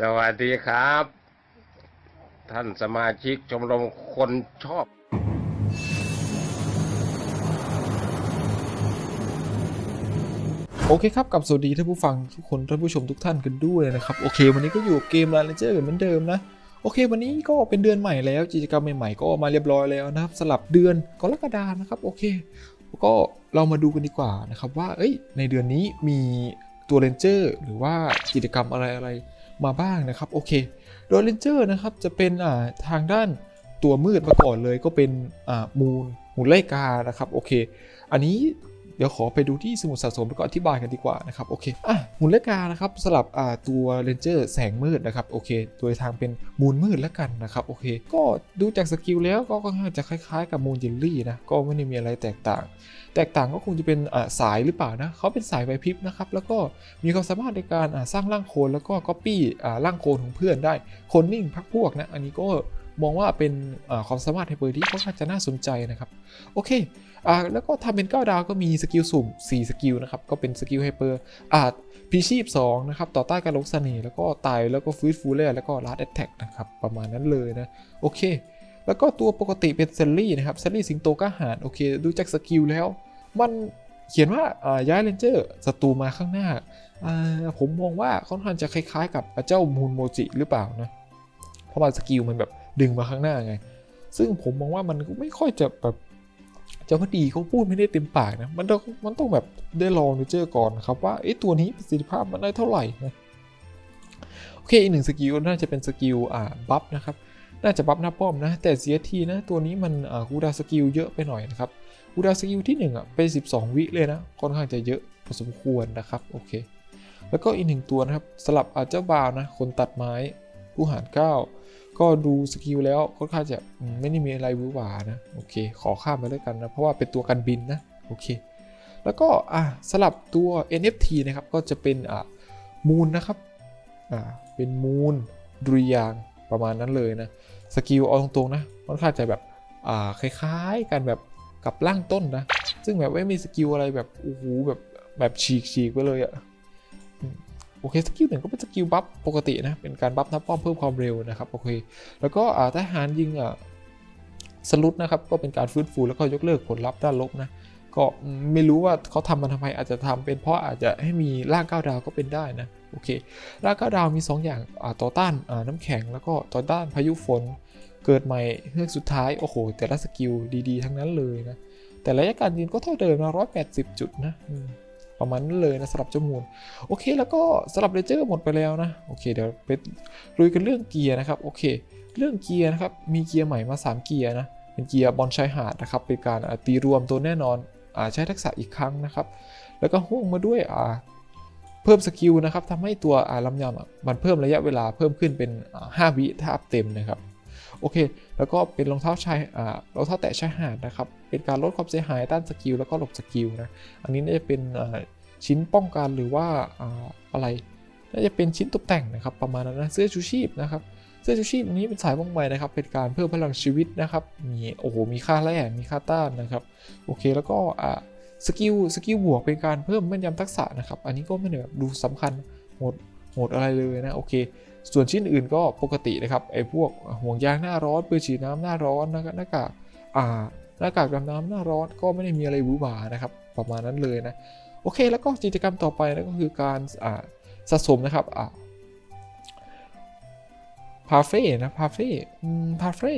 สวัสดีครับ ท่านสมาชิกชมรมคนชอบ โอเคครับกับสวัสดีท่านผู้ฟังทุกคนท่านผู้ชมทุกท่านกันด้วยนะครับ โอเค วันนี้ก็อยู่เกม r า n เจอร์เหมือนเดิมนะ โอเค วันนี้ก็เป็นเดือนใหม่แล้วกิจกรรมใหม่ๆก็มาเรียบร้อยแล้วนะครับสลับเดือนกรกฎานะครับโอเค ก็เรามาดูกันดีกว่านะครับว่าเอ้ยในเดือนนี้มีตัวเรนเจอร์หรือว่ากิจกรรมอะไรอะไร มาบ้างนะครับโอเคโดยเรนเจอร์นะครับจะเป็นอ่าทางด้านตัวมืดมาก่อนเลยก็เป็นอ่ามูนมูนไลกานะครับโอเค อันนี้ เดี๋ยวขอไปดูที่สมุดสะสมแล้วก็อธิบายกันดีกว่านะครับโอเคอะมูนไลกานะครับสลับอ่าตัวเรนเจอร์แสงมืดนะครับโอเคโดยทางเป็นมูนมืดแล้วกันนะครับโอเค ก็ดูจากสกิลแล้วก็ค่อนข้างจะคล้ายๆ กับมูนเจลลี่นะก็ไม่ได้มีอะไรแตกต่าง แตกต่างก็คงจะเป็นอ่าสายหรือเปล่านะเขาเป็นสายไวพริบนะครับแล้วก็มีความสามารถในการอ่าสร้างร่างโคลนแล้วก็ก๊อปปี้ร่างโคลนของเพื่อนได้คนนิ่งพักพวกนะอันนี้ก็ มองว่าเป็นความสามารถไฮเปอร์ที่ค่อนข้างจะน่าสนใจนะครับ โอเคอ่าแล้วก็ทำเป็น 9 ดาวก็มีสกิลสุ่ม 4 สกิลนะครับ ก็เป็นสกิลไฮเปอร์อ่าพีชีพ 2 นะครับ ต่อต้านการลงเสน่ห์แล้วก็ตายแล้วก็ฟื้นฟูแร่แล้วก็ลาดแอตแทกนะครับ ประมาณนั้นเลยนะ โอเค แล้วก็ตัวปกติเป็นเซลลี่นะครับเซลลี่สิงโตก้าหาญโอเค ดูจากสกิลแล้ว มันเขียนว่าย้ายเรนเจอร์ศัตรูมาข้างหน้าอ่าผมมองว่าค่อนข้างจะคล้ายๆ กับเจ้ามูนโมจิหรือเปล่านะ เพราะว่าสกิลมันแบบ ดึงมาข้างหน้าไง ซึ่งผมมองว่ามันก็ไม่ค่อยจะแบบจะว่าดีเขาพูดไม่ได้เต็มปากนะ มันต้องมันต้องแบบได้ลองเรนเจอก่อนครับว่าไอ้ตัวนี้ประสิทธิภาพมันได้เท่าไหร่นะโอเคอีกหนึ่งสกิลน่าจะเป็นสกิลอ่าบัฟนะครับน่าจะบัฟหน้าป้อมนะ แต่เสียทีนะตัวนี้มันอ่าคูดาสกิลเยอะไปหน่อยนะครับคูดาสกิลที่1อะเป็น12 วิเลยนะค่อนข้างจะเยอะพอสมควรนะครับโอเค แล้วก็อีกหนึ่งตัวนะครับสลับอาเจ้าบาวนะคนตัดไม้ผู้หารเก็ดูสกิลแล้วค่อนข้างจะไม่ได้มีอะไรวือหวานะโอเค ขอข้ามไปแล้วกันนะ เพราะว่าเป็นตัวกันบินนะโอเค แล้วก็อะสลับตัว NFT นะครับก็จะเป็นอะมูนนะครับอ่าเป็นมูนดุริยางประมาณนั้นเลยนะสกิลเอาตรงๆนะค่อนข้างจะแบบอ่าคล้ายๆกันแบบกับร่างต้นนะ ซึ่งแบบไม่มีสกิลอะไรแบบโอ้โหแบบแบบฉีกฉีกๆไปเลยอะ โอเคสกิลหนึ่งก็เป็นสกิลบัฟปกตินะเป็นการบัฟน้าป้อมเพิ่มความเร็วนะครับโอเคแล้วก็อ่าทหารยิงอะสลุดนะครับก็เป็นการฟื้นฟูแล้วก็ยกเลิกผลลัพธ์ด้านลบนะก็ไม่รู้ว่าเขาทำมันทำไมอาจจะทำเป็นเพราะอาจจะให้มีร่างก้าวดาวก็เป็นได้นะโอเคร่างก้าวดาวมี 2 อย่างอ่าต่อต้านอ่าน้ำแข็งแล้วก็ต่อต้านพายุฝนเกิดใหม่เฮือกสุดท้าย โอ้โห แต่ละสกิลดีๆ ทั้งนั้นเลยนะ แต่ระยะการยิงก็เท่าเดิมนะ180 จุดนะ ประมาณนั้นเลยนะสำหรับเจ้ามูลโอเค แล้วก็สำหรับเรเจอร์หมดไปแล้วนะโอเคเดี๋ยวไปลุยกันเรื่องเกียร์นะครับโอเค เรื่องเกียร์นะครับมีเกียร์ใหม่มา 3 เกียร์นะเป็นเกียร์บอลชายหาดนะครับเป็นการตีรวมตัวแน่นอนอาใช้ทักษะอีกครั้งนะครับ แล้วก็ห่วงมาด้วยเพิ่มสกิลนะครับทำให้ตัวลำยำอะมันเพิ่มระยะเวลาเพิ่มขึ้นเป็นอ่า5วิถ้าอัพเต็มนะครับ โอเค แล้วก็เป็นรองเท้าชายอ่ารองเท้าแตะชายหาดนะครับ เป็นการลดความเสียหายต้านสกิลแล้วก็หลบสกิลนะ อันนี้น่าจะเป็นอ่าชิ้นป้องกันหรือว่าอ่าอะไร น่าจะเป็นชิ้นตกแต่งนะครับ ประมาณนั้นนะ เสื้อชูชีพนะครับ เสื้อชูชีพอันนี้เป็นสายว่องไวนะครับ เป็นการเพิ่มพลังชีวิตนะครับ มีโอ้โห มีค่าแรงมีค่าต้านนะครับ โอเค แล้วก็อ่าสกิล สกิลบวกเป็นการเพิ่มแม่นยำทักษะนะครับ อันนี้ก็ไม่ได้แบบดูสำคัญหมด โหมดอะไรเลยนะโอเค ส่วนชิ้นอื่นก็ปกตินะครับไอ้พวกห่วงยางหน้าร้อนปืนฉีดน้ำหน้าร้อนนะครับหน้ากากอ่าหน้ากากดำน้ำหน้าร้อนก็ไม่ได้มีอะไรหวือหวานะครับประมาณนั้นเลยนะโอเค แล้วก็กิจกรรมต่อไปนะก็คือการอ่าสะสมนะครับอ่าพาเฟ่นะพาเฟ่พาเฟ่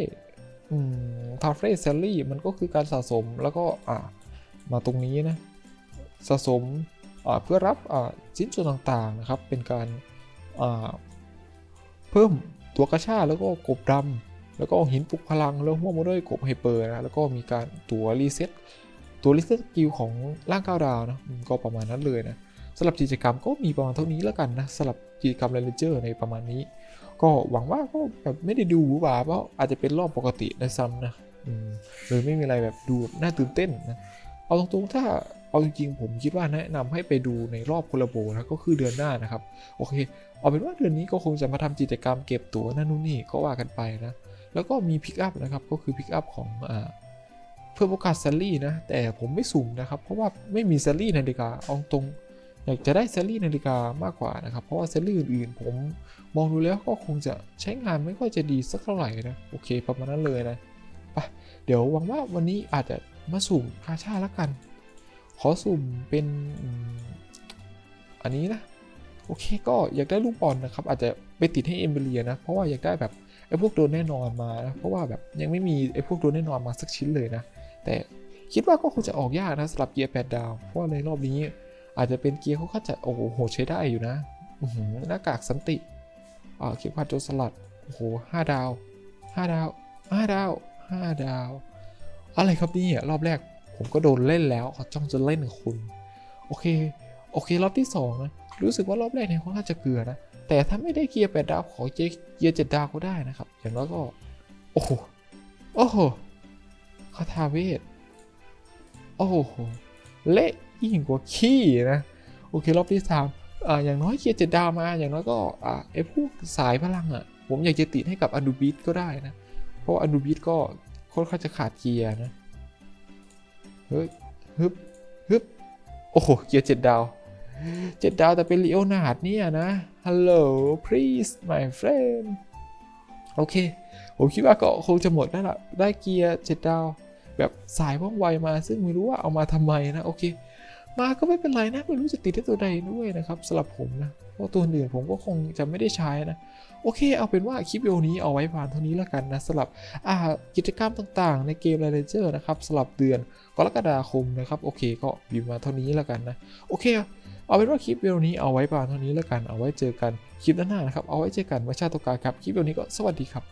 พาเฟ่เซลลี่มันก็คือการสะสมแล้วก็อ่ามาตรงนี้นะสะสม เพื่อรับชิ้นส่วนต่างๆนะครับ เป็นการาเพิ่มตัวกระชาแล้วก็กบดำแล้วก็หินปลุกพลังแล้วหัวมาด้วยกบไฮเปอร์นะแล้วก็มีการตัวรีเซ็ตตัวรีเซ็ตสกิลของร่างก้าวดาวนะก็ประมาณนั้นเลยนะสำหรับกิจกรรมก็มีประมาณเท่านี้แล้วกันนะสำหรับกิจกรรมเรนเจอร์ในประมาณนี้ ก็หวังว่าก็แบบไม่ได้ดูหวือหวาเพราะอาจจะเป็นรอบปกตินะซ้ำนะอืมเลยไม่มีอะไรแบบดูแบบน่าตื่นเต้นนะเอาตรงๆถ้า เอาจริงๆผมคิดว่าแนะนำให้ไปดูในรอบโคลาโบนะก็คือเดือนหน้านะครับ โอเค เอาเป็นว่าเดือนนี้ก็คงจะมาทำกิจกรรมเก็บตั๋วนั่นนู่นนี่ก็ว่ากันไปนะ แล้วก็มีพิกอัพนะครับ ก็คือพิกอัพของอ่าเพิ่มโอกาสแซลลี่นะ แต่ผมไม่สุ่มนะครับ เพราะว่าไม่มีแซลลี่นาฬิกาเอาตรงอยากจะได้เซรี่นาฬิกามากกว่านะครับ เพราะว่าเซรี่อื่นๆผมมองดูแล้วก็คงจะใช้งานไม่ค่อยจะดีสักเท่าไหร่นะ โอเค ประมาณนั้นเลยนะไปเดี๋ยวหวังว่าวันนี้อาจจะมาสุ่มคาชาแล้วกัน ขอสุ่มเป็นอันนี้นะ โอเคก็อยากได้ลูกบอลนะครับ อาจจะไปติดให้เอมเบรียนะ เพราะว่าอยากได้แบบไอ้พวกโดนแน่นอนมานะเพราะว่าแบบยังไม่มีไอ้พวกโดนแน่นอนมาสักชิ้นเลยนะ แต่คิดว่าก็คงจะออกยากนะสำหรับเกียร์แปดดาวเพราะว่าในรอบนี้อาจจะเป็นเกียร์เขาก็จะโอ้โหใช้ได้อยู่นะหน้ากากสันติอ่าเข็มขัดโจรสลัดโอ้โหห้าดาวห้าดาวห้าดาวห้าดาว อะไรครับนี่รอบแรก ผมก็โดนเล่นแล้วเขาจ้องจะเล่นกับคุณ โอเค โอเค รอบที่สองนะรู้สึกว่ารอบแรกเนี่ยเขาน่าจะเกลือนะ แต่ถ้าไม่ได้เกียร์แปดดาวขอเกียร์เจ็ดดาวก็ได้นะครับ อย่างน้อยก็ โอ้โห โอ้โหคาถาเวทโอ้โห เละยิ่งกว่าขี้นะ โอเค รอบที่สามอ่าอย่างน้อยเกียร์เจ็ดดาวมา อย่างน้อยก็อ่าไอพวกสายพลังอะ ผมอยากจะติดให้กับอ n ูบิ t ก็ได้นะ เพราะอ n ูบิ t ก็ค่อนข้างจะขาดเกียร์นะ เฮ้ยฮึบฮึบโอ้โห เกียร์เจ็ดดาวเจ็ดดาวแต่เป็นลีโอนาร์ดเนี่ยนะ Hello please my friend โอเค ผมคิดว่าก็คงจะหมดแล้วล่ะ ได้เกียร์เจ็ดดาว แบบสายว่องไวมาซึ่งไม่รู้ว่าเอามาทำไมนะ โอเค มาก็ไม่เป็นไรนะไม่รู้จะติดได้ตัวใดด้วยนะครับสำหรับผมนะเพราะตัวอื่นผมก็คงจะไม่ได้ใช้นะ โอเค เอาเป็นว่าคลิปวิดีโอนี้เอาไว้ผ่านเท่านี้แล้วกันนะสำหรับกิจกรรมต่างๆ ในเกม r รเจอร์นะครับสำหรับเดือนกรกฎาคมนะครับโอเคก็บีบมาเท่านี้แล้วกันนะโอเคเอาเป็นว่าคลิปวิดีโอนี้เอาไว้ประมาณเท่านี้แล้วกันเอาไว้เจอกันคลิปหน้านะครับเอาไว้เจอกันเมื่อชาตกาครับคลิปวิดีโอนี้ก็สวัสดีครับ